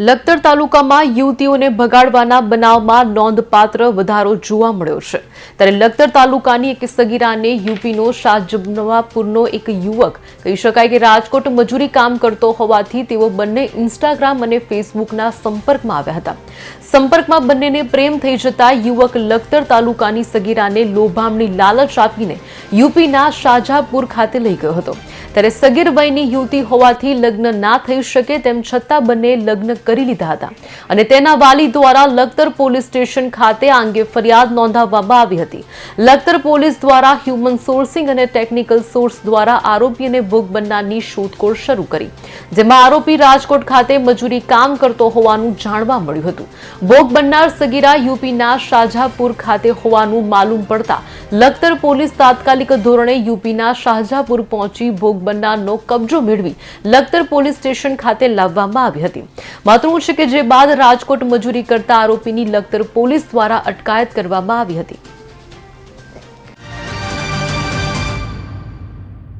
લખતર તાલુકામાં યુવતીઓને ભગાડવાના બનાવમાં નોંધપાત્ર વધારો જોવા મળ્યો છે. ત્યારે લખતર તાલુકાની એક સગીરાને યુપીનો શાહજનવાપુરનો એક યુવક કહી શકાય કે રાજકોટ મજૂરી કામ કરતો હોવાથી તેઓ બંને ઇન્સ્ટાગ્રામ અને ફેસબુકના સંપર્કમાં આવ્યા હતા. સંપર્કમાં બંનેને પ્રેમ થઈ જતા યુવક લખતર તાલુકાની સગીરાને લોભામણી લાલચ આપીને યુપીના શાજાપુર ખાતે લઈ ગયો હતો. ત્યારે સગીર વયની યુવતી હોવાથી લગ્ન ના થઈ શકે તેમ છતાં બંને લગ્ન કરી લીધા હતા અને તેના વાલી દ્વારા લખતર પોલીસ સ્ટેશન ખાતે આ અંગે ફરિયાદ નોંધાવવામાં આવી હતી. લખતર પોલીસ દ્વારા હ્યુમન સોર્સિંગ અને ટેકનિકલ સોર્સ દ્વારા આરોપીને ભોગ બનનારની શોધખોળ શરૂ કરી, જેમાં આરોપી રાજકોટ ખાતે મજૂરી કામ કરતો હોવાનું જાણવા મળ્યું હતું. ભોગ બનનાર સગીરા યુપીના શાહજહાપુર ખાતે હોવાનું માલુમ પડતા લખતર પોલીસ તાત્કાલિક ધોરણે યુપીના શાહજહાપુર પહોંચી ભોગ બનનારનો કબજો મેળવી લખતર પોલીસ સ્ટેશન ખાતે લાવવામાં આવી હતી. મહત્વનું છે કે જે બાદ રાજકોટ મજૂરી કરતા આરોપીની લગતર પોલીસ દ્વારા અટકાયત કરવામાં આવી હતી.